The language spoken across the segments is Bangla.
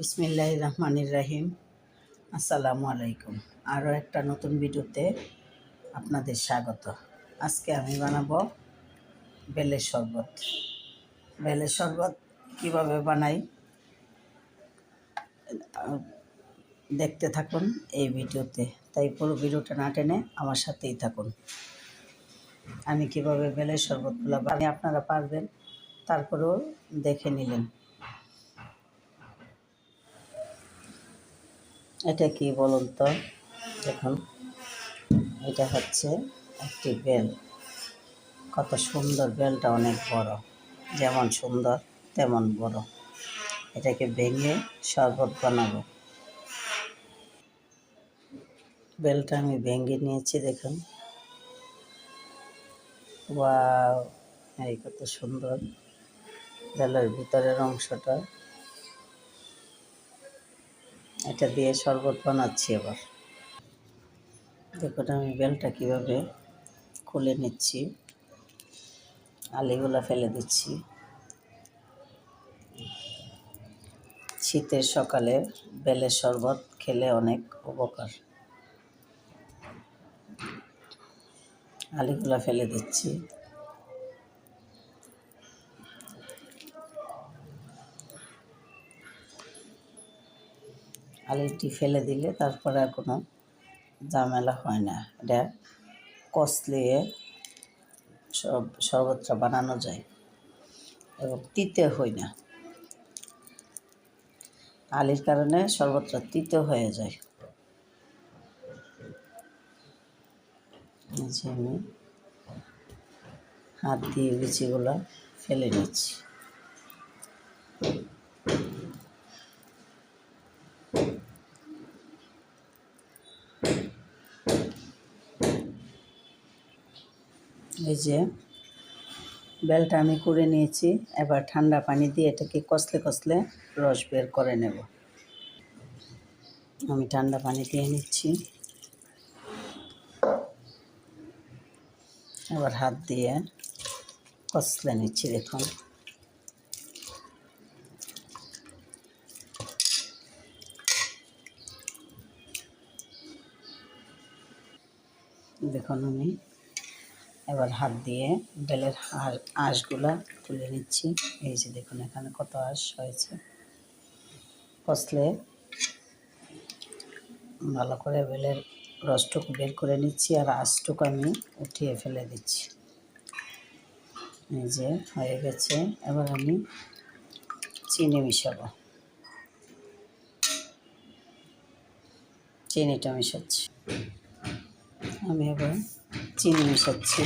বিসমিল্লাহ রহমানির রাহিম। আসসালামু আলাইকুম। আরও একটা নতুন ভিডিওতে আপনাদের স্বাগত। আজকে আমি বানাবো বেলের শরবত। বেলের শরবত কীভাবে বানাই, দেখতে থাকুন এই ভিডিওতে। তাই পুরো ভিডিওটা না টেনে আমার সাথেই থাকুন। আমি কীভাবে বেলের শরবতগুলো বানিয়ে আপনারা পারবেন, তারপরেও দেখে নিলেন। এটা কি বলুন তো? দেখুন, এটা হচ্ছে একটি বেল। কত সুন্দর বেলটা, অনেক বড়। যেমন সুন্দর, তেমন বড়। এটাকে ভেঙে শরবত বানাবো। বেলটা আমি ভেঙে নিয়েছি, দেখুন। ওয়াও, এই কত সুন্দর। বেলের ভিতরের অংশটা। এটা দিয়ে শরবত বানাচ্ছি এবার দেখুন আমি বেলটা কীভাবে খুলে নিচ্ছি। আলিগুলা ফেলে দিচ্ছি। শীতের সকালে বেলের শরবত খেলে অনেক উপকার। আলিগুলা ফেলে দিচ্ছি। আলিটি ফেলে দিলে তারপরে আর কোনো ঝামেলা হয় না। এটা কষলিয়ে সব শরবতটা বানানো যায় এবং তিতে হয় না। আলির কারণে শরবতটা তিতে হয়ে যায়। আমি হাত দিয়ে বিচিগুলো ফেলে নিচ্ছি। এই যে বেলটা আমি করে নিয়েছি, এবার ঠান্ডা পানি দিয়ে এটাকে কষলে কষলে রস বের করে নেব। আমি ঠান্ডা পানি দিয়ে নিচ্ছি। এবার হাত দিয়ে কষলে নিচ্ছি, দেখুন। দেখুন আমি এবার হাত দিয়ে বেলের আঁশগুলা তুলে নিচ্ছি। এই যে দেখুন এখানে কত আঁশ হয়েছে। কষলে ভালো করে বেলের রসটুকু বের করে নিচ্ছি আর আঁশটুকু আমি উঠিয়ে ফেলে দিচ্ছি। এই যে হয়ে গেছে। এবার আমি চিনি মিশাবো। চিনিটা মিশাচ্ছি। আমি এবার চিনি মিশাচ্ছি।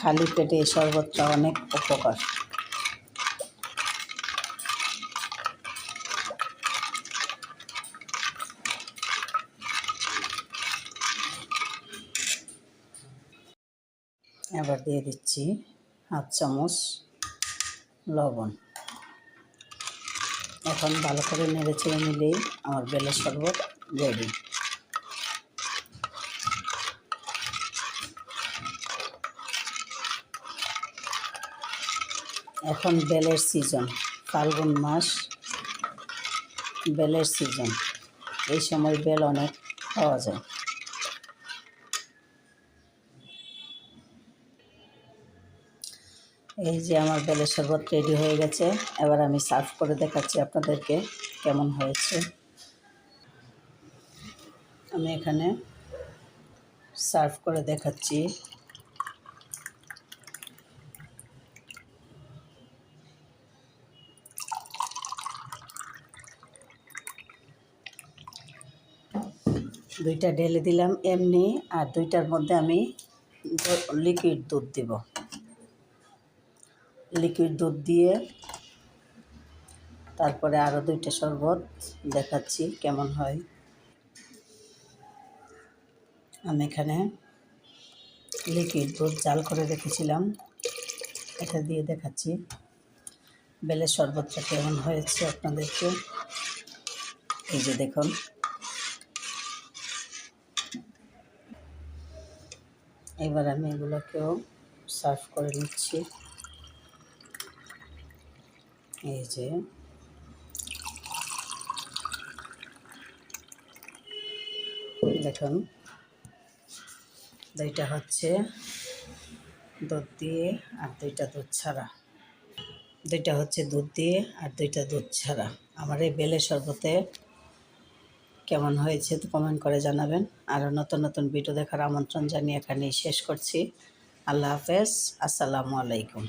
খালি পেটে এই শরবতটা অনেক উপকার। এবার দিয়ে দিচ্ছি হাফ চামচ লবণ। এখন ভালো করে নেড়ে চেড়ে নিলেই আমার বেলের শরবত রেডি এখন বেলের সিজন ফাল্গুন মাস, বেলের সিজন এই সময় বেল অনেক পাওয়া যায়। এই যে আমার বেলের শরবত রেডি হয়ে গেছে। এবার আমি সার্ভ করে দেখাচ্ছি আপনাদেরকে কেমন হয়েছে। আমি এখানে সার্ভ করে দেখাচ্ছি। দুইটা ঢেলে দিলাম এমনি, আর দুইটার মধ্যে আমি লিকুইড দুধ দিব। লিকুইড দুধ দিয়ে। তারপরে আরও দুইটা শরবত দেখাচ্ছি কেমন হয়। আমি এখানে লিকুইড দুধ জাল করে রেখেছিলাম। এটা দিয়ে দেখাচ্ছি। বেলের শরবতটা কেমন হয়েছে আপনাদেরকে? এই যে দেখুন। এবার আমি এগুলোকেও সার্ভ করে নিচ্ছি। এই যে। দেখুন, দুইটা হচ্ছে দুধ দিয়ে আর দুইটা দুধ ছাড়া। দুইটা হচ্ছে দুধ দিয়ে আর দুইটা দুধ ছাড়া। আমার এই বেলে শরবতে কেমন হয়েছে তো কমেন্ট করে জানাবেন। আরও নতুন নতুন ভিডিও দেখার আমন্ত্রণ জানিয়ে এখানেই শেষ করছি। আল্লাহ হাফেজ। আসসালামু আলাইকুম।